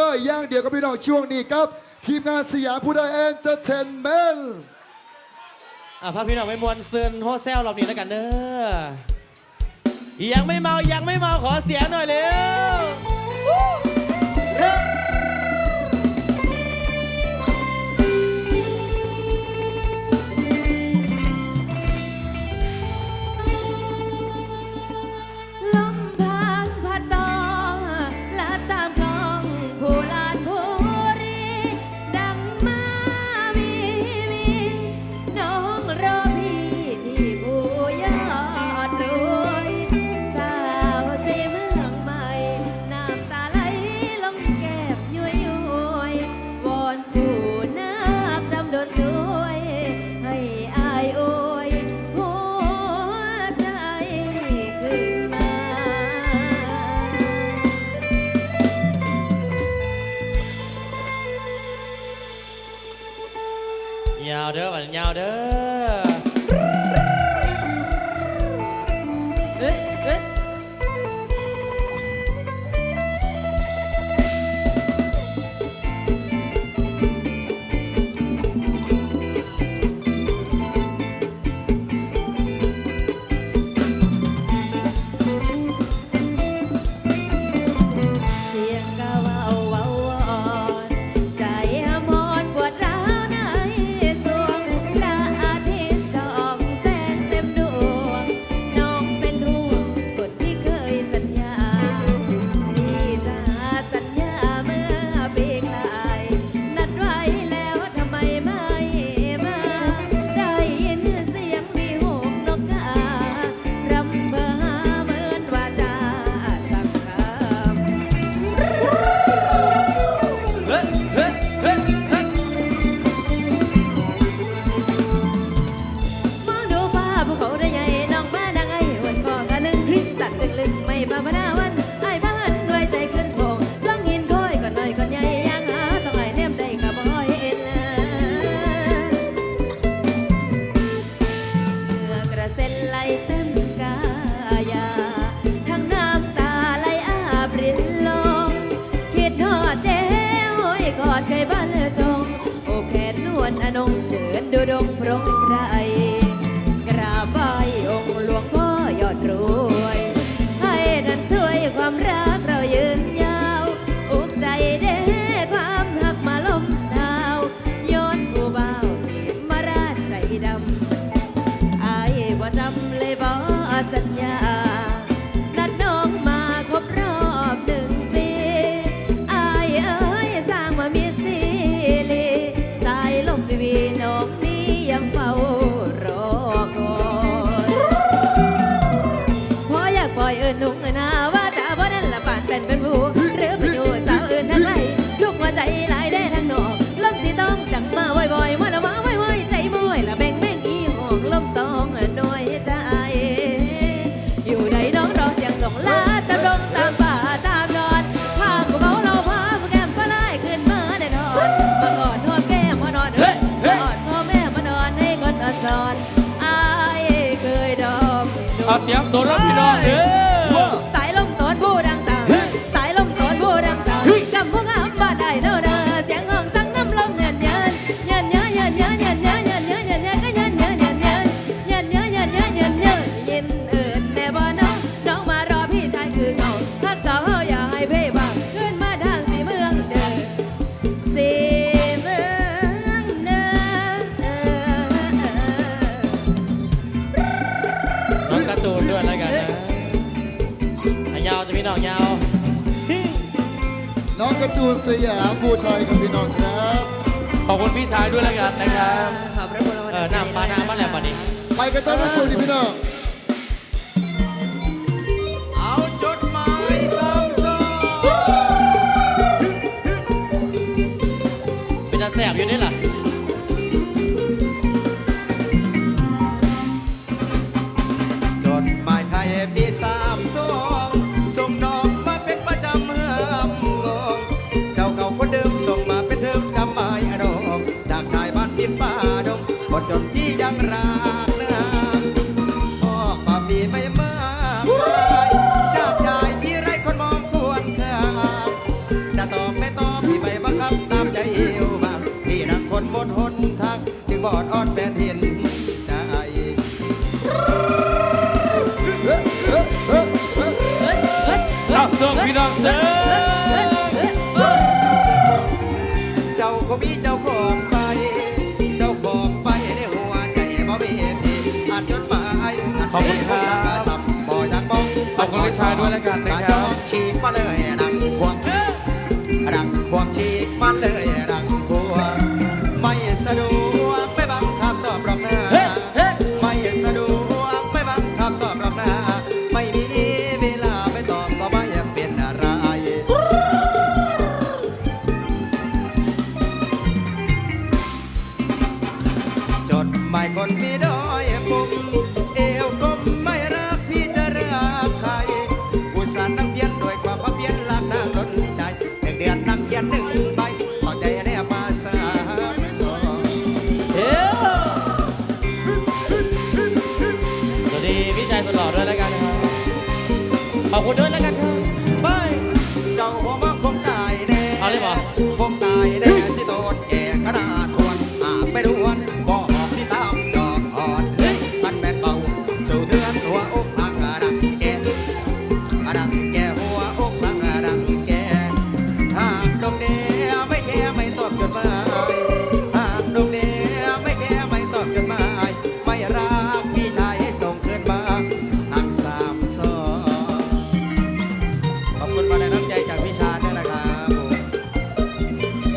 ตอร์ย่างเดียวกับพี่น้องช่วงนี้ครับ ทีมงานสยามพุทธเอนเตอร์เทนเมนต์อะพาพี่น้องไปมวนซึนโฮเซลรอบนี้แล้วกันเด้อยังไม่เมายังไม่เมาขอเสียงหน่อยเร็ว ตัวรับพี่น้องเด้อ ยามภูไทยครับพี่น้องครับ ขอบคุณพี่ชายด้วยแล้วกันนะครับขอบพระคุณเราเออน้ำปลาน้ำมาแล้วบัดนี้ไปกันต้อนรับสู่ดิพี่น้องเอาจดหมายสามงเป็นตาแสบอยู่นี่หระ รากน้ำพ่อก็มีไม่มากมายจาชายที่ไร้คนมองควรค่าจะตอบไม่ตอบที่ไปบังคับตามใจเอวมางที่นักคนบนหนทางจึงบอดออนแฟนห็นใจเอาส่งพี่น้องเสริมเจ้าก็มีเจ้า แล้วกัน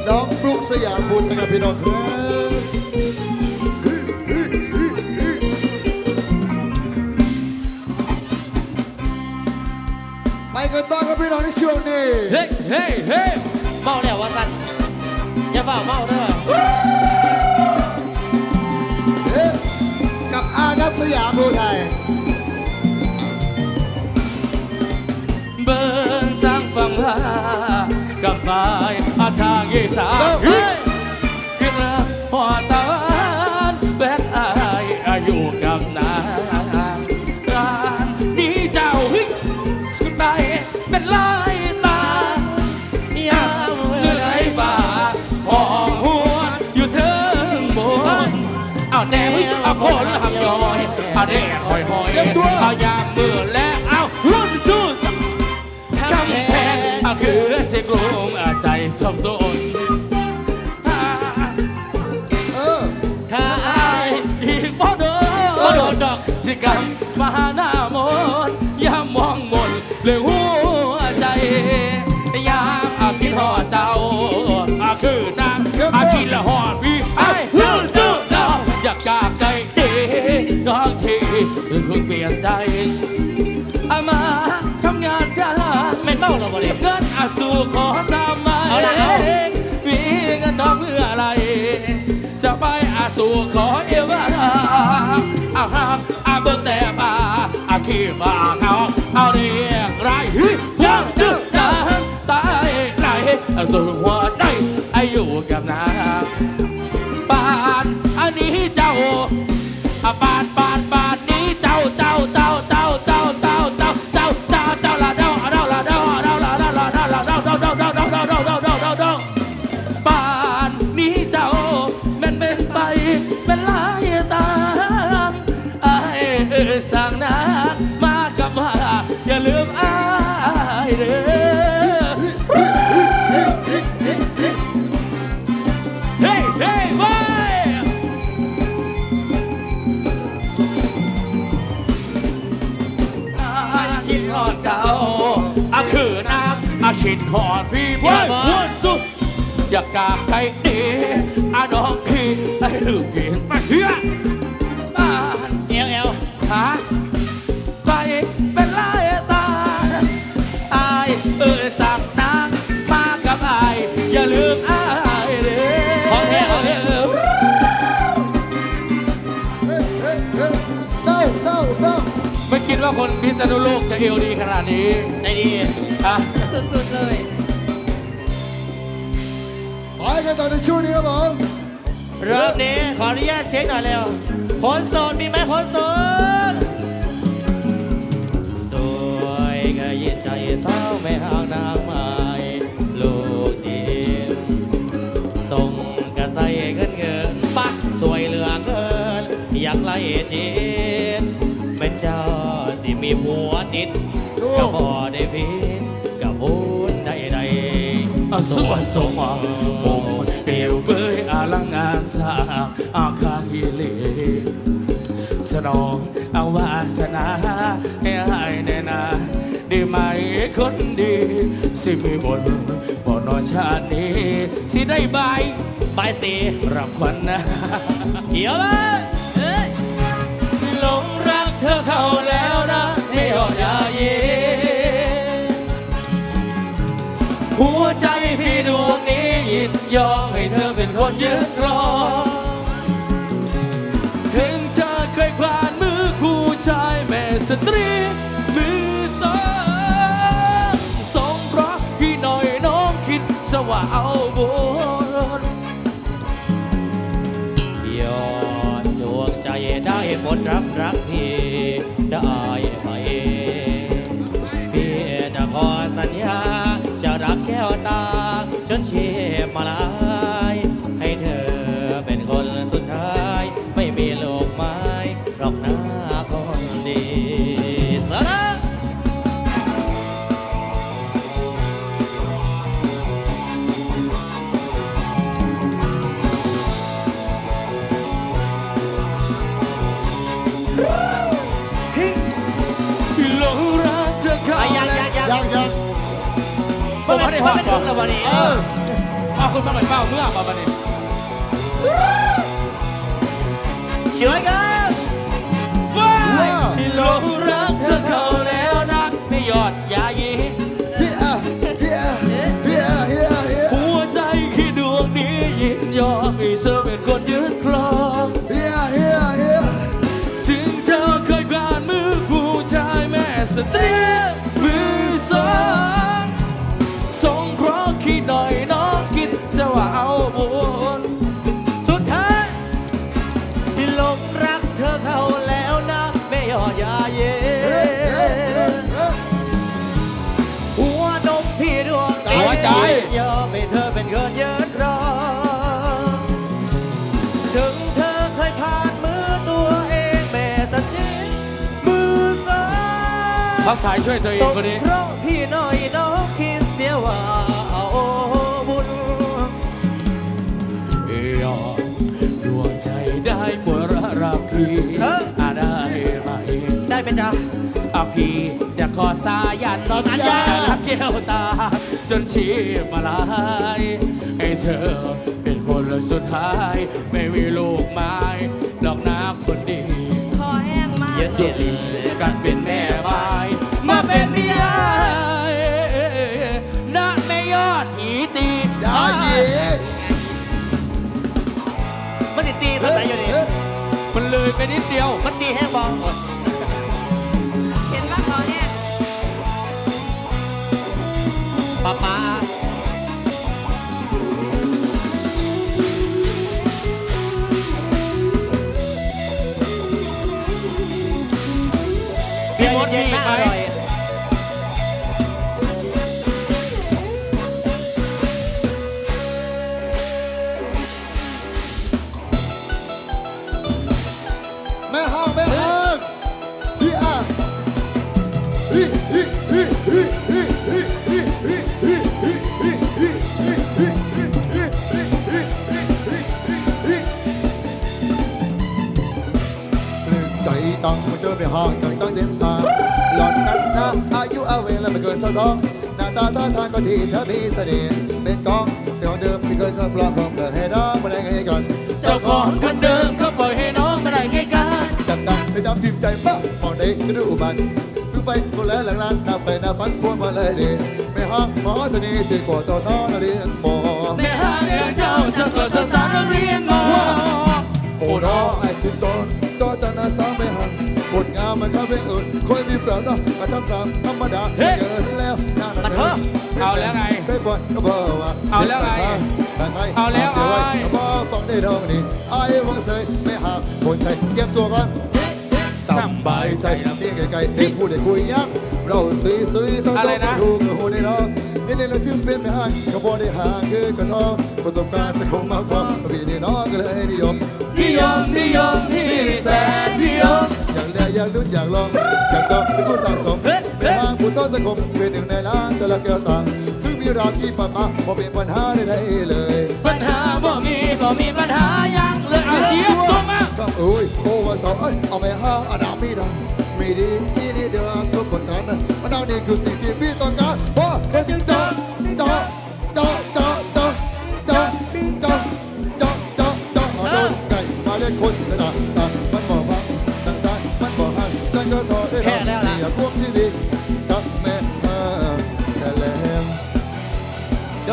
น้องฟลุกสยามบุญนะครับพี่น้องครับไปกันต่อครับพี่น้องในช่วงนี้เฮ้เฮ้เฮ้เมาแล้ววะสันอย่าเฝ้าเมาเด้อเอ๊ะกับอานัทสยามภูไทยเบิ่งจางฟังลา กับไม้อาทางอีสานเฮ้ยขึ้นละหัวตาลแบกอายอายุกับนางการนี้เจ้าเฮ้ยสุดใจเป็นลายตายามเหนื่อยฝ่าห้องหัวอยู่เทิงบนเอาแน่เฮ้ยเอาโคนทำย้อยเอาแน่หอยหอยเอายา ใจสับสนเออ ถ้าอายอีกบ่โดนโดนดอกสิกันมาหาหน้ามนต์ยามมองมนต์เลยหัวใจยามอาคิดหอดเจ้าอาคือนางอาคิดละหอดพี่ไอ้รุ่นจูดเราอยากจากไกลดีดอกทีเพิ่งเปลี่ยนใจ เมาหรอกบ่เงินอาสูขอสามไม้มีเงินทองเมื่อไร จะไปอาสูขอเอวาอาหักอาเบิ่งแต่ป่าอาขี้มาเอาเอาเรียกไรยังจึกดังตายไหลตัวหัวใจอายุกับนางปานอันนี้เจ้า ชินหอดพี่เว้ยวนสุดอยากกาใครดีอาน้องขี้ไอ้ลืมเห็นมาเฮียบ้านเอวเอวฮะ คนพิษณุโลกจะเอวดีขนาดนี้ใจดีอะสุดๆเลยไปกันต่อในช่วงนี้ครับผมเริ่มนี้ขออนุญาตเช็คหน่อยเร็วคนโสดมีไหมคนโสดสวยก็ยินใจสาวไม่ห่างนางไม้ลูกดีส่งกระใสเงินเงินปักสวยเหลือเกินอยากไล่ชี หัวติดก็บอได้พิษกับบุญใดๆอสวสมองเปลวเบยอลังงานสร้างอาคาฮิเลสนองอาวาสนาให้หายแน่นาได้ไหมคนดี สิมีบนบ่อนอชาตินี้สิได้บายบายสีรับควันนะเดี๋ยวมาลงรักเธอเข้าแล้วนะ่อยาเยหัวใจพี่ดวงนี้ยินยอมให้เธอเป็นคนยืนรองถึงเธอเคยผ่านมือคู่ชายแม่สตรีมือสองสองเพราะพี่หน่อยน้องคิดสว่าเอาบนยอนดวงใจได้ผลรับรักพี่ ชีพมาลายให้เธอเป็นคนสุดท้าย ไม่มีโลกไม้หรอกหน้าคนดีสาระหลงรักเธอเข้าอะยังยังยังยังยัง ผมไม่ได้พอไม่ก่ถึอนงแล้ววันนี้ เออเอา คุณมาหน่อยเปล่าเมื่อมาบันนี้เชื่อกันว้ายหลงรักเธอเข้าแล้วนะไม่ยอดยายีเฮียเฮียเฮียเฮียเฮียหัวใจคือดวงนี้ยินยอมให้เธอ พักสายช่วยตัวเองส่งคนนี้ เพราะพี่หน่อยน้องคิดเสียว่าเอาบุญยอมดวงใจได้ปวดรับพี่เอ้ออาได้ไหมได้ไหมจ๊ะอาพี่จะขอสายันสัญญาจะรักแก้วตา จนชีพมาลายให้เธอเป็นคนสุดท้าย ไม่มีลูกไม้ดอกน้ำคนดี คอแห้งมากเย็นเลเย็ยนกันเป็นแม่ไมาเป็นเมียนักไม่ยอดหีตียาเย่มันติดตีสมัยอยู่นี่มันเลยไปนิดเดียว มันตีแห้งบองเห็นว่าเขาเนี่ยป้าป้าพี่มดมีเย็นๆไหมน่าอร่อยแม่าท่าทางก็ดีเธอมีเสน่ห์เป็นกองแต่ของเดิมที่เคยเคยปลอมเพิ่มเติมให้น้องมาได้ไงกันเจ้าของคนเดิมเขาปล่อยให้น้องมาได้ไงกันจับตาไปตามพิมพ์ใจปะมองได้ก็ดูอุบันคือไฟคนแล้วหลังร้านหน้าไฟหน้าฟันพวงมาเลยดีไม่ห้องหมอตัวนี้ตื่นกว่าเจ้าท้อนาเรียนหมอในห้างเดียวเจ้าเจ้าก็สสารนักเรียนมอโอ้น้อไอ้คุณตอนต่อจากนาสาวไม่หันผลงานมันเข้าไปอื่นคอยมีแฟนเนาะมาทำตามธรรมดาเกินแล้ว น่าหนักเอาแล้วไงเคยบ่นก็บอกว่าเอาแล้วไงต่างไงเอาแล้วต่งไว้ไอ้ก็บอกฟังได้ดองนี่ไอ้วังเสยไม่ห่างคนไทยเตรียมตัวก่อนสบายใจเพียงไกลๆเด็กพูดเด็กคุยยักเราซุยซุยๆต้องอะไรนะถูกกับหัวได้ร้องนี่นี่เราจึงเป็นไม่ห่างก็พอได้ห่างคือกระทองประสบการณ์จะคงมาฟังพี่นี่น้องก็เลยนิยมนิยมนิยมที่แสนนิยมอยากได้อยากลุ้นอยากลองอยากต้องเป็นผู้สะสมเป็น ห่างผู้ซ้อนตะคมเป็นหนึ่งในล้านสละแก้วตาถึงมีราคีปัดมาบ่เป็นปัญหาใดๆเลย ปัญหาบ่มีบ่มีปัญหายังเลยเอาเทียบตัวมาก็เอ้ยโอ้ว่าสาวเอ้ยเอาไปห้าอนามีดังไม่ดีอีนี่เดือดสุดกดกันนะมันเอานี่คือสิ่งที่พี่ต้องการเพราะเธอจึงเจาะเจาะเจาะเจาะเจาะเจาะเจาะเจาะเจาะเจาะเอาโดนไก่มาเล่นคนกระดาษสั่งมันบอกฟังทางซ้ายมันบอกหันนั่นก็ทอได้แพ้แล้วล่ะอย่าควบชีวิต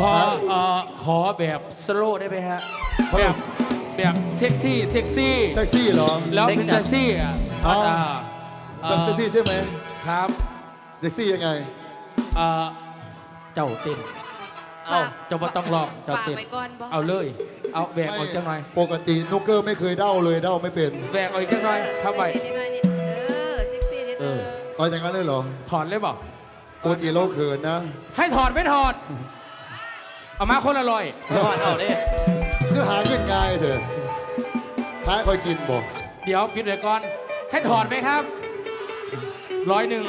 ขอเอ่อขอแบบสโลว์ได้ไหมฮะ แบบแบบเซ็กซี่เซ็กซี่เซ็กซี่เหรอ แล้วเป็นเซ็กซี่อะอ๋ออ่าแบบเซ็กซี่ใช่ไหมครับเซ็กซี่ยังไง เอ่อเจ้าเต้นเอาเจ้าบ่ต้องลองเจ้าฝากเต้นไว้ก่อนบ่ เอาเลย เอาแบกออกจังหน่อยปกตินุกเกอร์ไม่เคยเด้าเลยเด้าไม่เป็น แบกออกอีกจังหน่อยเข้าไป นิดหน่อยนิดเออเซ็กซี่นิดเอ เอออเอาอย่างนั้นเลยเหรอถอดเลยเปล่าปกติเราเขินนะให้ถอดไม่ถอด เอามาคนละร้อยก่อนเอาดิคือหาเงินง่ายเถอะท้ายคอยกินบอกเดี๋ยวปิดเลยก่อน ให้ถอดไหมครับร้อยหนึ่ง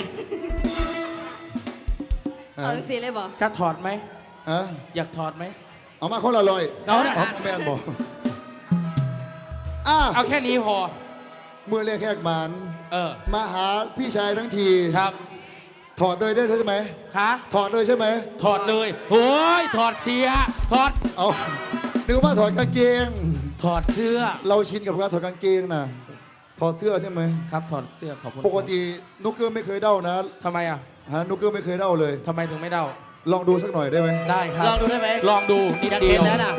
ฮะเอาจังสิเลยบ่จะถอดไหม ฮะอยากถอดไหม เอามาคนละร้อยเอานะ เอาแมนบอกอะ เอาแค่นี้พอ เมื่อเรียกแขกหมานเออ มาหาพี่ชายทั้งที ครับ ถอดเลยได้ใช่ไหม ฮะ ถอดเลยใช่ไหม ถอดเลยโอ้ยถอดเสียถอด เอานึกว่าถอดกางเกง ถอดเสื้อ เราชินกับการถอดกางเกงนะถอดเสื้อใช่ไหม ครับ ถอดเสื้อขอบคุณปกตินุกเกอร์ไม่เคยเด้านะ ทำไมอะฮะนุกเกอร์ไม่เคยเด้าเลย ทำไมถึงไม่เดาลองดูสักหน่อยได้ไหม ได้ครับ ลองดูได้ไหมลองดูนิดอยากเดีเห็ยนวแล้วนะ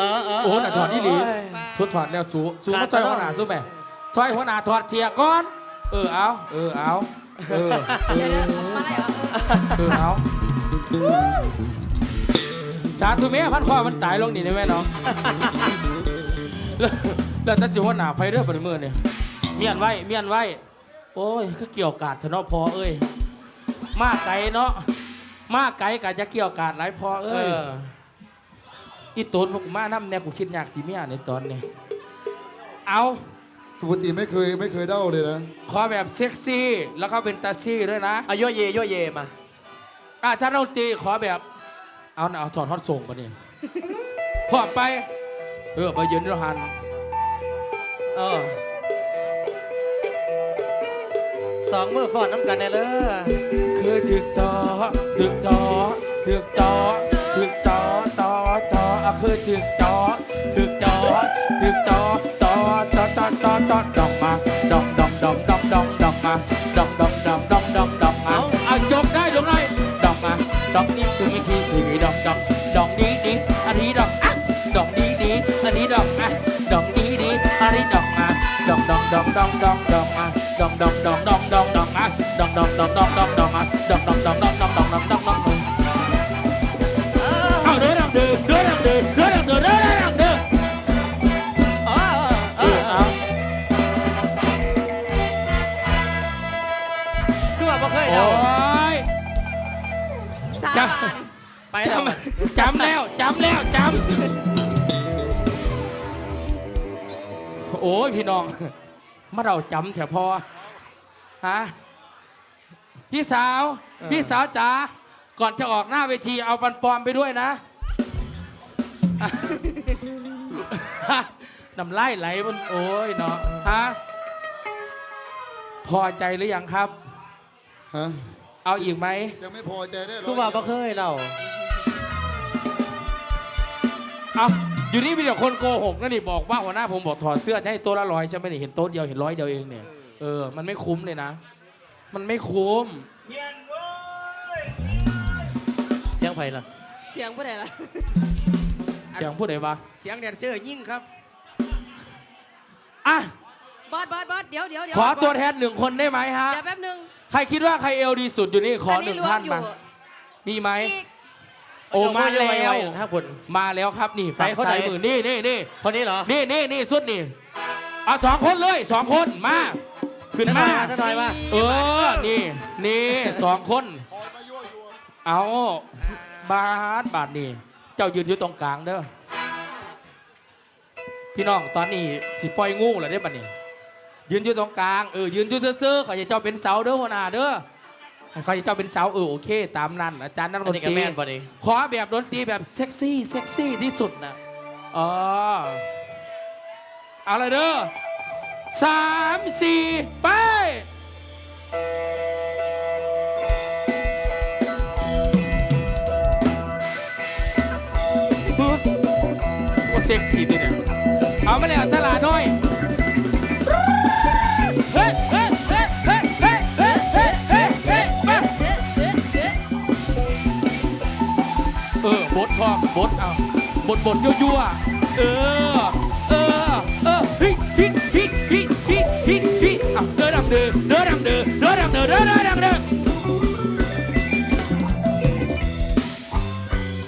เออเออโอ้น่ะถอดนี่หลีโอ้ยชุดถอดแล้วสูสูขาดมาซอยซะหัวหน้าสู้ไหมซอยหัวหน้าถอดเสียก่อน เออเอาเออเอาเออเอเดี๋ยวอเดี๋ยวเอามาไล่เอาเออเออเอาสาธุแม่พันคอมันตายลงนี่ได้ไหมเนาะแล้วแล้วถ้าจิหัวหน้าไฟเรือปริมือเนี่ยเมียนไว้เมียนไว้ โอ้ยคือเกี่ยวกาดเถอะเนาะพอเอ้ย มาไกลเนาะมาไกลกาจะเกี่ยวกาดหลายพอเอเอ้ย ออีตูนพวกกูมาน้ำแน่กูคิดอยากสิเมียในตอนนี้ เอาปกติไม่เคยไม่เคยเด้าเลยนะ ขอแบบเซ็กซี่ แล้วก็เป็นตาซี่ด้วยนะเอาโยเยโยเยมาอาจารย์ดนตรีขอแบบ เอาน่ะเอาถอดฮอตส่งปะเนี่ยพร้อมไปเออไปยืนด้วยหันเออสองมือฟอนน้ำกันแน่เลยคือถึกจอถึกจอถึกจอถึกจอจอจออะ คือถึกจอถึกจอถึกจอจอจอจอจอจอ โอ้ยพี่น้องมาเราจำแถวพอฮะพี่สาว พี่สาวจ๋าก่อนจะออกหน้าเวทีเอาฟันปลอมไปด้วยนะน้ำลายไหลมันโอ้ยเนาะฮะพอใจหรือยังครับ ฮะ เอาอีกไหม ยังไม่พอใจได้หรอคือว่าบ่เคยเราเอา อยู่นี่มีแต่คนโกหกนะนี่บอกว่าหัวหน้าผมบอกถอดเสื้อให้ตัวละร้อยใช่ไหมนี่เห็นโต๊ะเดียวเห็นร้อยเดียวเองเนี่ยเออมันไม่คุ้มเลยนะ มันไม่คุ้มเสียงไผ่ล่ะเเสียงผู้ใดล่ะ เสียงพูดไหนวะเสียงแดนเซอร์ยิ่งครับ อะบอสบอสบอสเดี๋ยวเดี๋ยวเดี๋ยวขอตัวแทนหนึ่งคนได้ไหมฮะ เดี๋ยวแป๊บนึงใครคิดว่าใครเอลดีสุดอยู่นี่ขอหนึ่งรวท่ามนอยู่มามีไหมอีก โอ้มาแล้วถ้าคุณมาแล้วครับนี่ใส่ฝั่งคนไหนซ้ายมือนี่นี่นี่คนนี้เหรอนี่นี่นี่สุดนี่เอาสองคนเลยสองคนมาขึ้นมาท่านหน่อยมาเออนี่นี่สองคน เอาบาสบาทนี่เจ้ายืนอยู่ตรงกลางเด้อพี่น้องตอนนี้สิปล่อยงูเหรอเด้อบัดนี้ยืนอยู่ตรงกลางเออยืนอยู่ซื่อๆขออย่าเจ้าเป็นเสาเด้อหัวหน้าเด้อ ขออย่าเจ้าเป็นสาวเออโอเค ตามนั้นอาจารย์นักดนตรีขอแบบดนตรีแบบเซ็กซี่เซ็กซี่ที่สุดนะอ๋ออาเลยเด้อสามสี่ไปเซ็กซี่ดิเนี่ยเอามาแล้วสลา ดพร้อมบดเอาบดบดยั่วๆเออ เออ เออฮิฮิฮิฮิฮิฮิฮิอะเดินดำเดินเดินดำเดินเดินดำเดินเดินเดินดำเดิน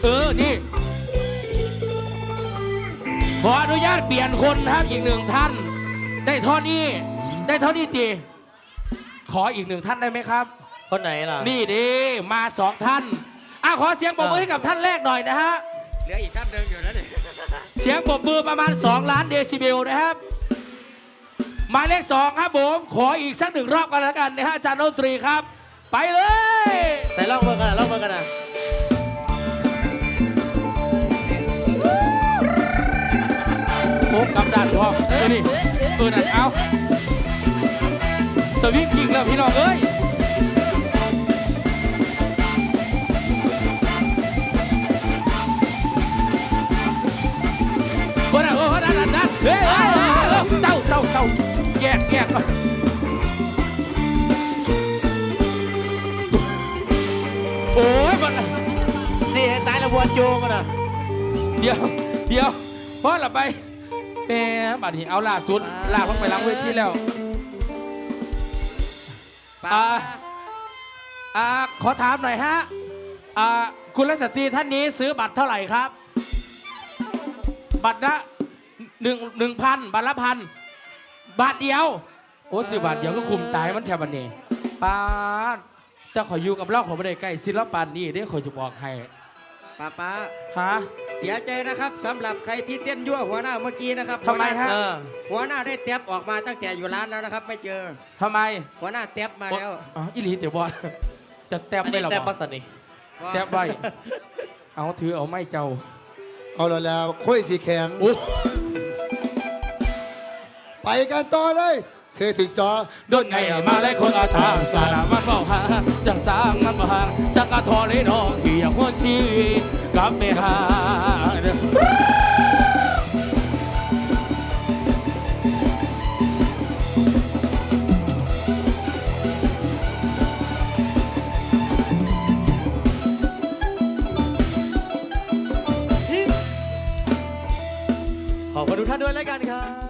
เออ นี่ขออนุญาตเปลี่ยนคนนะครับอีกหนึ่งท่าน ได้เท่านี้ ได้เท่านี้จีขออีกหนึ่งท่านได้ไหมครับ คนไหนล่ะ นี่ดิมาสองท่าน อะขอเสียงปรบมือให้กับท่านแรกหน่อยนะฮะ เหลืออีกท่านหนึ่งอยู่นะเนี่ยเสียงปรบมือประมาณ 2 ล้านเดซิเบลนะครับหมายเลขสองครับผมขออีกสักหนึ่งรอบกันแล้วกันนะฮะอาจารย์ดนตรีครับ ไปเลย ใส่ล่องเบอร์กันนะล่องเบอร์กันนะโอ้กำดันพอเออนี่เออนั่นเอาสวิงกิ้งแล้วพี่น้องเอ้ย เฮ้ยเจ้าเจ้าเจ้าแยกแยกก่อนโอ้ยมันเสียตายล้ววัวโจงกันนะเดี๋ยวเดี๋ยวพ่อหลับไปแหมบัดนี้เอาล่าสุดลากลงไปล้างเวทีแล้วอ่าอ่าขอถามหน่อยฮะอ่าคุณรัศตรีท่านนี้ซื้อบัตรเท่าไหร่ครับ บัตรละ หนึ่งหนึ่งพันบัตรละพันบาทเดียว โอ้สิบาทเดียวก็คุมตายมันแถวบันนี้ป้าดจะขออยู่กับเราขอไม่ได้ใกล้ศิลปานนี่เดี๋ยวขอจะบอกให้ป้าป้าฮะ เสียใจนะครับสำหรับใครที่เต้นยั่วหัวหน้าเมื่อกี้นะครับทำไมฮะ เออหัวหน้าได้เต็บออกมาตั้งแต่อยู่ร้านแล้วนะครับ ไม่เจอ ทำไมหัวหน้าเต็บมาแล้วอ๋ออีหลีเดี๋ยวบอลจะแตบอันได้นี้หรอแต่บปัอสสนี่แตบไว้เอาถือเอาไม่เจ้าเอาและแล้วคุยสีแข็งโอ้ ไปกันต่อเลยเธอถึงจอโดนไงมาไล่คนอาทางสารมันเบาหาจังสร้างมันบ่ห่างจักกะทอเลยน้องที่อยากหัวชีกับไปหาขอบคุณทุกท่านด้วยแล้วกันครับ